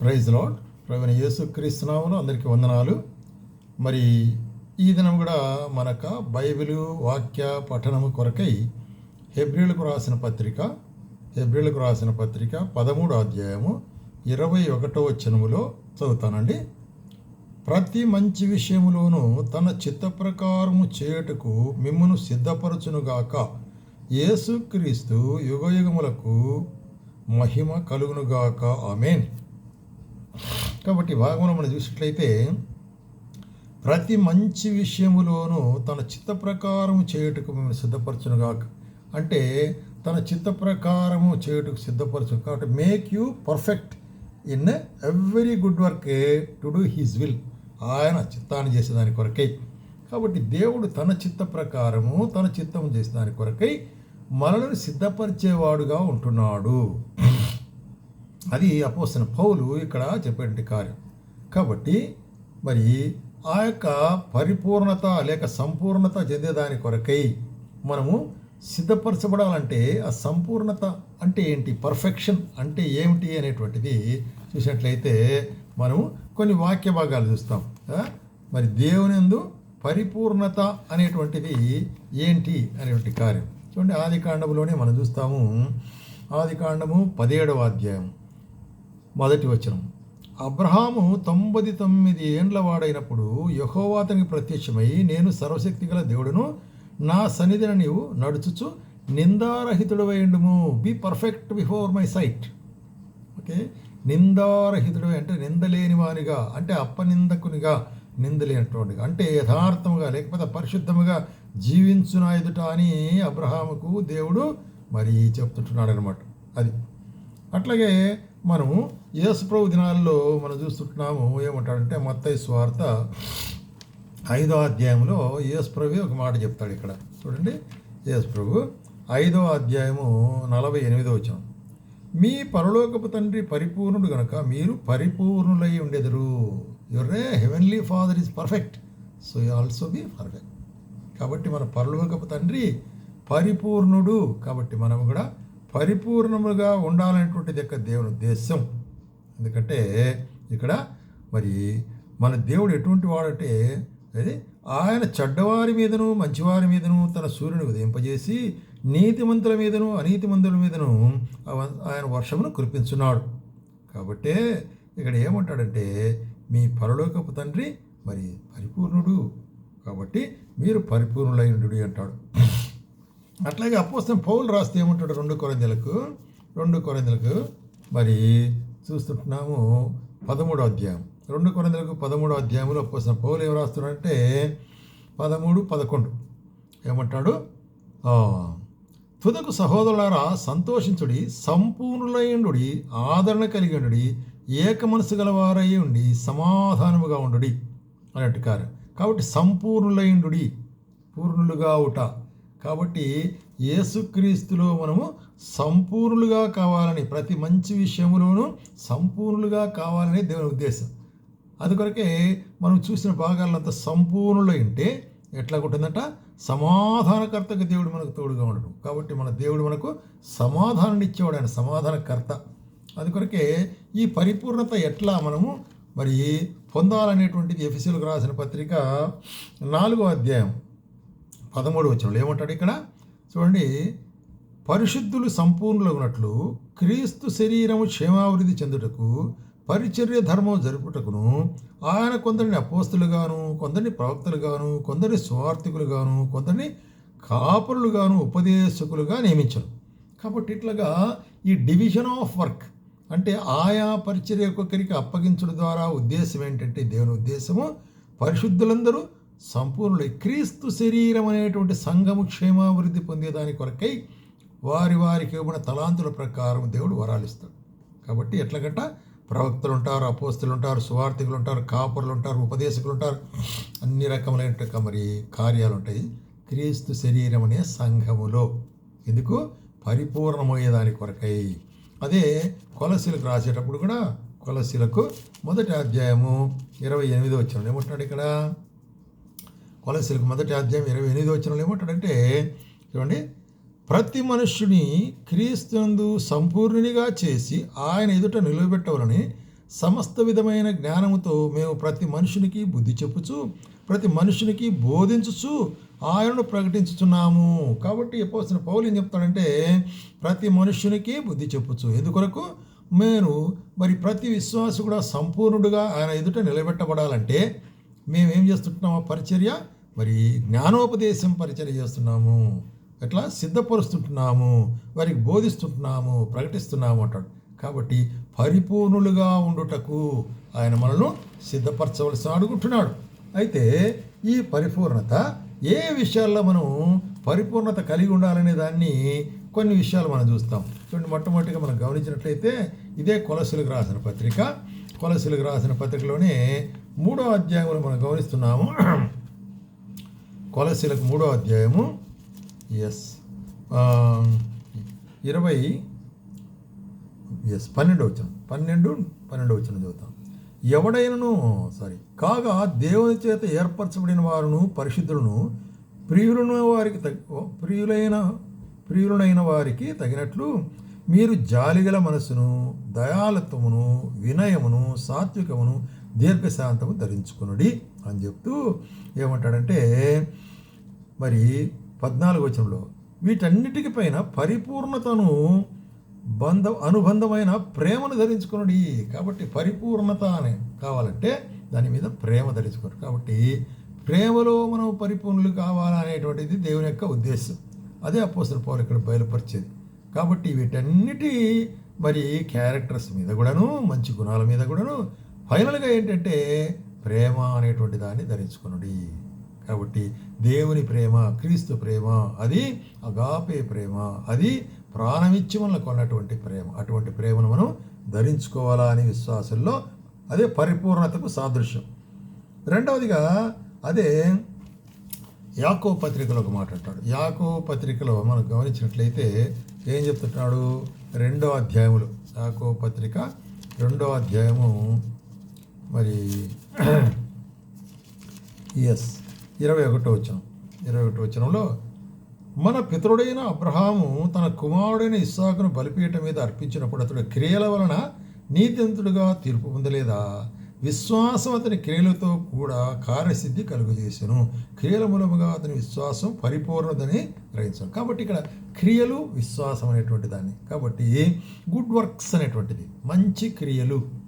Praise lord ప్రవీణ యేసు క్రీస్తునామను అందరికీ వందనాలు. మరి ఈ దినం కూడా మనక బైబిలు వాక్య పఠనము కొరకై హెబ్రిలకు రాసిన పత్రిక హెబ్రిలకు రాసిన పత్రిక పదమూడు అధ్యాయము ఇరవై ఒకటో వచనములో చదువుతానండి. ప్రతి మంచి విషయములోనూ తన చిత్త ప్రకారము చేయుటకు మిమ్మను సిద్ధపరచునుగాక యేసుక్రీస్తు యుగయుగములకు మహిమ కలుగునుగాక ఆమెన్. కాబట్టి భాగంలో మనం చూసినట్లయితే ప్రతి మంచి విషయములోనూ తన చిత్త ప్రకారము చేయుటకు మేము సిద్ధపరచునుగాక. అంటే తన చిత్త ప్రకారము చేయుటకు సిద్ధపరచు కాబట్టి make you perfect in every good work to do his will ఆయన చిత్తాన్ని చేసేదాని కొరకై. కాబట్టి దేవుడు తన చిత్త ప్రకారము తన చిత్తం చేసేదాని కొరకై మనల్ని సిద్ధపరిచేవాడుగా ఉంటున్నాడు. అది అపోసిన పౌలు ఇక్కడ చెప్పేటువంటి కార్యం. కాబట్టి మరి ఆ యొక్క పరిపూర్ణత లేక సంపూర్ణత చెందేదాని కొరకై మనము సిద్ధపరచబడాలంటే ఆ సంపూర్ణత అంటే ఏంటి? పర్ఫెక్షన్ అంటే ఏమిటి అనేటువంటిది చూసినట్లయితే మనము కొన్ని వాక్య భాగాలు చూస్తాం. మరి దేవునిందు పరిపూర్ణత అనేటువంటిది ఏంటి అనేటువంటి కార్యం. చూడండి ఆది కాండములోనే మనం చూస్తాము. ఆది కాండము పదిహేడవ అధ్యాయం మొదటి వచనం. అబ్రహాము తొంభై తొమ్మిది ఏండ్ల వాడైనప్పుడు యహోవా అతనికి ప్రత్యక్షమై నేను సర్వశక్తి గల దేవుడును నా సన్నిధిని నీవు నడుచుచు నిందారహితుడవైండుము be perfect before my sight okay? నిందారహితుడు అంటే నిందలేని వానిగా అంటే అప్పనిందకునిగా నిందలేనటువంటిగా అంటే యథార్థముగా లేకపోతే పరిశుద్ధముగా జీవించున ఎదుట అని అబ్రహాముకు దేవుడు మరి చెప్తుంటున్నాడు అనమాట అది. అట్లాగే మనము యేసుప్రభు దినాల్లో మనం చూస్తుంటున్నాము ఏమంటాడంటే మత్తయ్య స్వార్త ఐదో అధ్యాయంలో యేసుప్రభు ఒక మాట చెప్తాడు ఇక్కడ. చూడండి. యేసుప్రభు ఐదో అధ్యాయము నలభై ఎనిమిదో వచ్చాం మీ పరలోకపు తండ్రి పరిపూర్ణుడు గనక మీరు పరిపూర్ణులై ఉండెదరు. Your heavenly father is perfect so you also be perfect కాబట్టి మన పరలోకపు తండ్రి పరిపూర్ణుడు. కాబట్టి మనం కూడా పరిపూర్ణముగా ఉండాలనేటువంటిది యొక్క దేవుని ఉద్దేశం. ఎందుకంటే ఇక్కడ మరి మన దేవుడు ఎటువంటి వాడంటే అది ఆయన చెడ్డవారి మీదను మంచివారి మీదను తన సూర్యుని ఉదయింపజేసి నీతిమంతుల మీదను అనీతిమంతుల మీదను ఆయన వర్షమును కురిపించున్నాడు. కాబట్టే ఇక్కడ ఏమంటాడంటే మీ పరలోకపు తండ్రి మరి పరిపూర్ణుడు. కాబట్టి మీరు పరిపూర్ణులైనడు అంటాడు. అట్లాగే అపోస్తం పౌలు రాస్తే ఏమంటాడు రెండు కొరందెలకు? రెండు కొరందెలకు మరి చూస్తుంటున్నాము పదమూడో అధ్యాయం. రెండు కొరందలకు పదమూడో అధ్యాయంలో పోసిన పౌలు ఏం రాస్తున్నాడంటే పదమూడు పదకొండు. ఏమంటాడు? తుదకు సహోదరులారా సంతోషించుడి సంపూర్ణులైండుడి ఆదరణ కలిగి ఉండుడి ఏక మనసు గలవారై ఉండి సమాధానముగా ఉండుడి. అన్నట్టు కార్యం కాబట్టి సంపూర్ణులైండుడి పూర్ణులుగా ఉట. కాబట్టి యేసుక్రీస్తులో మనము సంపూర్ణులుగా కావాలని ప్రతి మంచి విషయములోనూ సంపూర్ణులుగా కావాలనే దేవుని ఉద్దేశం. అది కొరకే మనం చూసిన భాగాలంతా సంపూర్ణులు ఉంటే ఎట్లా ఉంటుందంట? సమాధానకర్తకు దేవుడు మనకు తోడుగా ఉండడు. కాబట్టి మన దేవుడు మనకు సమాధానం ఇచ్చేవాడు ఆయన సమాధానకర్త. అది కొరకే ఈ పరిపూర్ణత ఎట్లా మనము మరి పొందాలనేటువంటిది ఎఫ్ఎస్సీలకు రాసిన పత్రిక నాలుగో అధ్యాయం. పదమూడు వచ్చిన ఏమంటాడు ఇక్కడ? చూడండి పరిశుద్ధులు సంపూర్ణులగునట్లు క్రీస్తు శరీరము క్షేమాభివృద్ధి చెందుటకు పరిచర్య ధర్మం జరుపుటకును ఆయన కొందరిని అపోస్తులుగాను కొందరిని ప్రవక్తలుగాను కొందరిని స్వార్థికులుగాను కొందరిని కాపురులుగాను ఉపదేశకులుగా నియమించను. కాబట్టి ఇట్లాగా ఈ డివిజన్ ఆఫ్ వర్క్ అంటే ఆయా పరిచర్య ఒక్కొక్కరికి అప్పగించడం ద్వారా ఉద్దేశం ఏంటంటే దేవుని ఉద్దేశము పరిశుద్ధులందరూ సంపూర్ణులై క్రీస్తు శరీరం అనేటువంటి సంఘము క్షేమాభివృద్ధి పొందేదాని కొరకై వారి వారికి ఇవ్వబడిన తలాంతుల ప్రకారం దేవుడు వరాలిస్తాడు. కాబట్టి ఎట్లాగంట ప్రవక్తలు ఉంటారు అపోస్తులు ఉంటారు సువార్థికులు ఉంటారు కాపురులు ఉంటారు ఉపదేశకులు ఉంటారు అన్ని రకములైన మరి కార్యాలు ఉంటాయి క్రీస్తు శరీరం అనే సంఘములో. ఎందుకు? పరిపూర్ణమయ్యేదాని కొరకై. అదే కొలసీలకు రాసేటప్పుడు కూడా కొలసీలకు మొదటి అధ్యాయము ఇరవై ఎనిమిది వచ్చిన ఏమంటున్నాడు ఇక్కడ? కొలసీలకు మొదటి అధ్యాయం ఇరవై ఎనిమిది వచ్చిన ఏమంటాడంటే చూడండి ప్రతి మనుష్యుని క్రీస్తునందు సంపూర్ణునిగా చేసి ఆయన ఎదుట నిలబెట్టవాలని సమస్త విధమైన జ్ఞానముతో మేము ప్రతి మనుషునికి బుద్ధి చెప్పుచు ప్రతి మనుషునికి బోధించుచు ఆయనను ప్రకటించుచున్నాము. కాబట్టి ఎప్పవలసిన పౌలు ఏం చెప్తాడంటే ప్రతి మనుషునికి బుద్ధి చెప్పుచు. ఎందుకొరకు? మేము మరి ప్రతి విశ్వాసు కూడా సంపూర్ణుడుగా ఆయన ఎదుట నిలబెట్టబడాలంటే మేము ఏం ఆ పరిచర్య మరి జ్ఞానోపదేశం పరిచయం చేస్తున్నాము ఎట్లా సిద్ధపరుస్తుంటున్నాము వారికి బోధిస్తుంటున్నాము ప్రకటిస్తున్నాము అంటాడు. కాబట్టి పరిపూర్ణులుగా ఉండుటకు ఆయన మనల్ని సిద్ధపరచవలసి అడుగుంటున్నాడు. అయితే ఈ పరిపూర్ణత ఏ విషయాల్లో మనం పరిపూర్ణత కలిగి ఉండాలనే దాన్ని కొన్ని విషయాలు మనం చూస్తాం. చూడండి మొట్టమొదటిగా మనం గమనించినట్లయితే ఇదే కొలసులకు రాసిన పత్రిక. కొలసులకు రాసిన పత్రికలోనే మూడో అధ్యాయంలో మనం గమనిస్తున్నాము. కొలసీలకు మూడో అధ్యాయము. ఎస్ um, ఇరవై ఎస్ పన్నెండు వచ్చిన పన్నెండు పన్నెండు వచ్చిన చదువుతాం. ఎవడైనను సారీ కాగా దేవుని చేత ఏర్పరచబడిన వారును పరిశుద్ధులను ప్రియులను వారికి తగ్గ ప్రియులైన ప్రియులైన వారికి తగినట్లు మీరు జాలిగల మనసును దయాలత్వమును వినయమును సాత్వికమును దీర్ఘశాంతము ధరించుకునుడి. అని చెప్తూ ఏమంటాడంటే మరి పద్నాలుగు వచనంలో వీటన్నిటికి పైన పరిపూర్ణతను బంధ అనుబంధమైన ప్రేమను ధరించుకునుడి. కాబట్టి పరిపూర్ణత అని కావాలంటే దాని మీద ప్రేమ ధరించుకోరు. కాబట్టి ప్రేమలో మనం పరిపూర్ణులు కావాలనేటువంటిది దేవుని యొక్క ఉద్దేశం. అదే అపోసల పౌలు ఇక్కడ బయలుపరిచేది. కాబట్టి వీటన్నిటి మరి క్యారెక్టర్స్ మీద కూడాను మంచి గుణాల మీద కూడాను ఫైనల్గా ఏంటంటే ప్రేమ అనేటువంటి దాన్ని ధరించుకునుడి. కాబట్టి దేవుని ప్రేమ క్రీస్తు ప్రేమ అది అగాపే ప్రేమ అది ప్రాణమిచ్చి మనల్ని కొన్నటువంటి ప్రేమ. అటువంటి ప్రేమను మనం ధరించుకోవాలా అనే విశ్వాసంలో అదే పరిపూర్ణతకు సాదృశ్యం. రెండవదిగా అదే యాకో పత్రికలో ఒక మాట అంటాడు. యాకో పత్రికలో మనం గమనించినట్లయితే ఏం చెప్తున్నాడు రెండో అధ్యాయములు. యాకో పత్రిక రెండో అధ్యాయము మరి ఎస్ ఇరవై ఒకటో వచనం. ఇరవై ఒకటో వచనంలో మన పితరుడైన అబ్రహాము తన కుమారుడైన ఇస్సాకును బలిపీఠం మీద అర్పించినప్పుడు అతడు క్రియల వలన నీతింతుడుగా తీర్పు పొందలేదా? విశ్వాసం అతని క్రియలతో కూడా కార్యసిద్ధి కలుగజేసెను. క్రియల మూలముగా అతని విశ్వాసం పరిపూర్ణదని గ్రహించాను. కాబట్టి ఇక్కడ క్రియలు విశ్వాసం అనేటువంటి దాన్ని. కాబట్టి గుడ్ వర్క్స్ అనేటువంటిది. మంచి క్రియలు.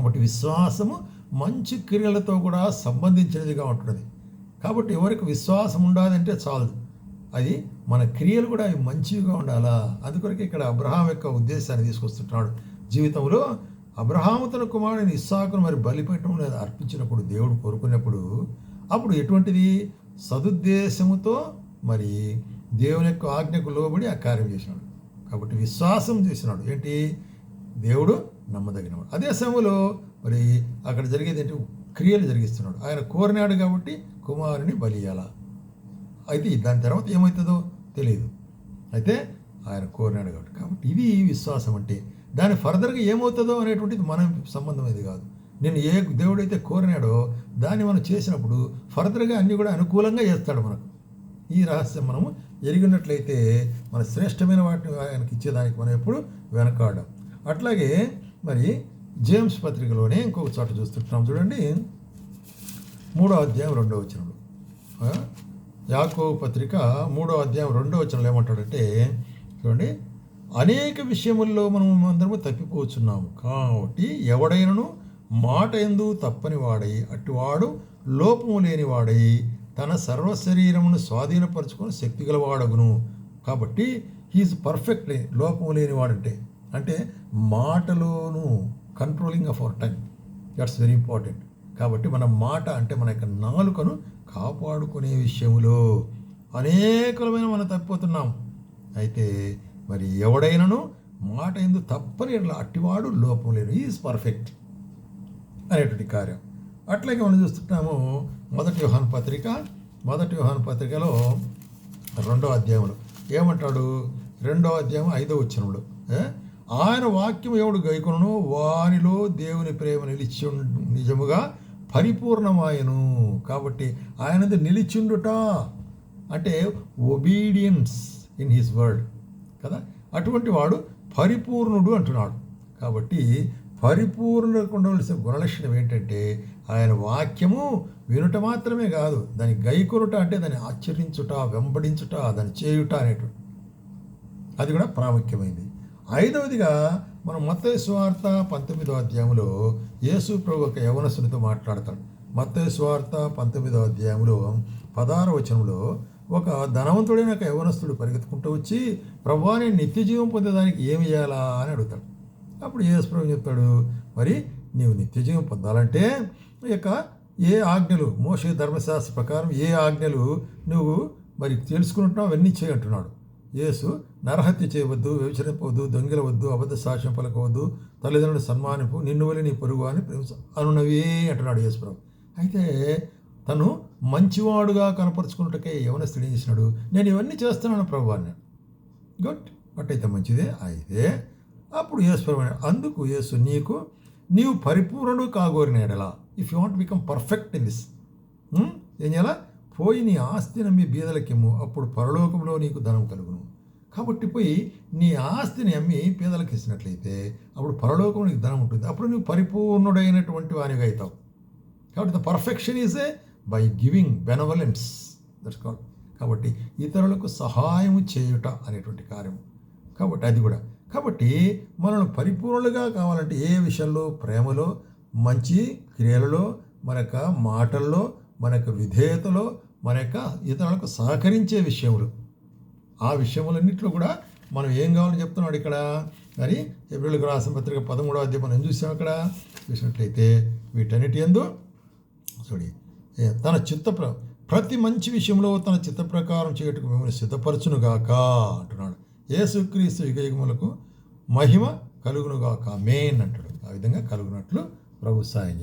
కాబట్టి విశ్వాసము మంచి క్రియలతో కూడా సంబంధించినదిగా ఉంటుంది కాబట్టి ఎవరికి విశ్వాసం ఉండాలంటే చాలదు అది మన క్రియలు కూడా అవి మంచివిగా ఉండాలా? అందుకొరకు ఇక్కడ అబ్రహాం యొక్క ఉద్దేశాన్ని తీసుకొస్తుంటున్నాడు జీవితంలో అబ్రహాము తన కుమారుని ఇస్సాకును మరి బలిపెట్టడం లేదా అర్పించినప్పుడు దేవుడు కోరుకున్నప్పుడు అప్పుడు ఎటువంటిది? సదుద్దేశముతో మరి దేవుని యొక్క ఆజ్ఞకు లోబడి ఆ కార్యం చేసినాడు. కాబట్టి విశ్వాసం చేసినాడు. ఏంటి? దేవుడు నమ్మదగినవాడు. అదే సమయంలో మరి అక్కడ జరిగేది ఏంటి? క్రియలు జరిగిస్తున్నాడు. ఆయన కోరినాడు కాబట్టి కుమారుని బలియాల. అయితే దాని తర్వాత ఏమవుతుందో తెలియదు అయితే ఆయన కోరినాడు కాబట్టి. కాబట్టి ఇది విశ్వాసం అంటే దాని ఫర్దర్గా ఏమవుతుందో అనేటువంటిది మన సంబంధం ఇది కాదు. నేను ఏ దేవుడైతే కోరినాడో దాన్ని మనం చేసినప్పుడు ఫర్దర్గా అన్నీ కూడా అనుకూలంగా చేస్తాడు మనకు. ఈ రహస్యం మనము ఎరిగినట్లయితే మన శ్రేష్టమైన వాటిని ఆయనకి ఇచ్చేదానికి మనం ఎప్పుడు వెనకాడం అట్లాగే మరి జేమ్స్ పత్రికలోనే ఇంకొక చోట చూస్తుంటున్నాం చూడండి. మూడో అధ్యాయం రెండో వచనంలో. యాకో పత్రిక మూడో అధ్యాయం రెండో వచనంలో ఏమంటాడంటే చూడండి అనేక విషయముల్లో మనం అందరము తప్పిపోతున్నాము కాబట్టి ఎవడైనను మాట ఎందు తప్పని వాడై అటువాడు లోపము లేని వాడై తన సర్వ శరీరమును స్వాధీనపరచుకొని శక్తి గలవాడగును. కాబట్టి హీఈస్ పర్ఫెక్ట్ లోపము లేనివాడంటే అంటే మాటలోను controlling of our time that's very important కాబట్టి మన మాట అంటే మన యొక్క నాలుకను కాపాడుకునే విషయంలో అనేకమైన మనం తప్పిపోతున్నాం. అయితే మరి ఎవడైనాను మాట ఎందు తప్పని ఎట్లా అట్టివాడు లోపం లేడు. ఈజ్ పర్ఫెక్ట్ అనేటువంటి కార్యం. అట్లాగే మనం చూస్తున్నాము మొదటి వ్యూహాన్ పత్రిక మొదటి వ్యూహాన్ పత్రికలో రెండో అధ్యాయంలో ఏమంటాడు? రెండో అధ్యాయం ఐదో వచ్చినప్పుడు ఆయన వాక్యం ఎవడు గైకొనో వానిలో దేవుని ప్రేమ నిలిచి నిజముగా పరిపూర్ణమాయను. కాబట్టి ఆయనది నిలిచిండుట అంటే ఒబీడియన్స్ ఇన్ హిస్ వర్డ్ కదా? అటువంటి వాడు పరిపూర్ణుడు అంటున్నాడు. కాబట్టి పరిపూర్ణకు ఉండవలసిన గుణలక్షణం ఏంటంటే ఆయన వాక్యము వినుట మాత్రమే కాదు దాని గైకొనుట అంటే దాన్ని ఆచరించుట వెంబడించుట దాన్ని చేయుట అనేటువంటి. అది కూడా ప్రాముఖ్యమైంది ఐదవదిగా మనం మత్తయి స్వార్త పంతొమ్మిదో అధ్యాయంలో యేసు ప్రభు ఒక యవనస్తునితో మాట్లాడతాడు మత్తయి స్వార్త పంతొమ్మిదో అధ్యాయంలో పదహారు వచనంలో ఒక ధనవంతుడైన ఒక యవనస్తుడు పరిగెత్తుకుంటూ వచ్చి ప్రభా నేను నిత్య జీవం పొందేదానికి ఏమి చేయాలా? అని అడుగుతాడు. అప్పుడు యేసు ప్రభు చెప్తాడు? మరి నీవు నిత్య జీవం పొందాలంటే ఈ యొక్క ఏ ఆజ్ఞలు మోషి ధర్మశాస్త్ర ప్రకారం ఏ ఆజ్ఞలు నువ్వు మరి తెలుసుకుంటున్నావు అవన్నీ చేయంటున్నాడు యేసు నరహత్య చేయవద్దు వ్యభిచరింపవద్దు దొంగిలవద్దు అబద్ధ సాక్ష్యం పలకవద్దు తల్లిదండ్రులు సన్మానింపు నిన్ను వలి నీ పొరుగు అని ప్రేమించ అనునవే అంటున్నాడు యేసుప్రభు అయితే తను మంచివాడుగా కనపరుచుకున్నట్టుకే యవనస్తుడు స్థితి చేసినాడు? నేను ఇవన్నీ చేస్తున్నాను ప్రభు అన్నాడు. గుడ్. అట్టయితే మంచిదే అయితే అప్పుడు యేసుప్రభు అందుకు యేసు నీకు నీవు పరిపూర్ణుడు కాగోరిన ఎడలా. If you want become perfect in this ఏం చేయాలా? పోయి నీ ఆస్తి నమ్మి బీదలకిమ్ము అప్పుడు పరలోకంలో నీకు ధనం కలుగును. కాబట్టి పోయి నీ ఆస్తిని అమ్మి పేదలకు ఇచ్చినట్లయితే అప్పుడు పరలోకం నీకు ధనం ఉంటుంది. అప్పుడు నువ్వు పరిపూర్ణుడైనటువంటి వానిగా అవుతావు. కాబట్టి the perfection is a by giving benevolence that's call కాబట్టి ఇతరులకు సహాయం చేయుట అనేటువంటి కార్యం కాబట్టి అది కూడా. కాబట్టి మనం పరిపూర్ణులుగా కావాలంటే ఏ విషయంలో? ప్రేమలో మంచి క్రియలలో మరొక మాటల్లో మన యొక్క విధేయతలో మన యొక్క ఇతరులకు సహకరించే విషయములు. ఆ విషయములన్నింటిలో కూడా మనం ఏం కావాలని చెప్తున్నాడు ఇక్కడ? మరి ఏప్రిల్కి రాసిన పత్రిక పదమూడవ అధ్యాయం మనం ఏం చూసాం అక్కడ? చూసినట్లయితే వీటన్నిటి ఎందు చూడి తన చిత్త ప్ర ప్రతి మంచి విషయంలో తన చిత్త ప్రకారం చేయటకు మిమ్మల్ని సిద్ధపరచునుగాక అంటున్నాడు. యేసుక్రీస్తు యుగ యుగములకు మహిమ కలుగునుగాక మేన్ అంటాడు. ఆ విధంగా కలుగునట్లు ప్రభు సాయం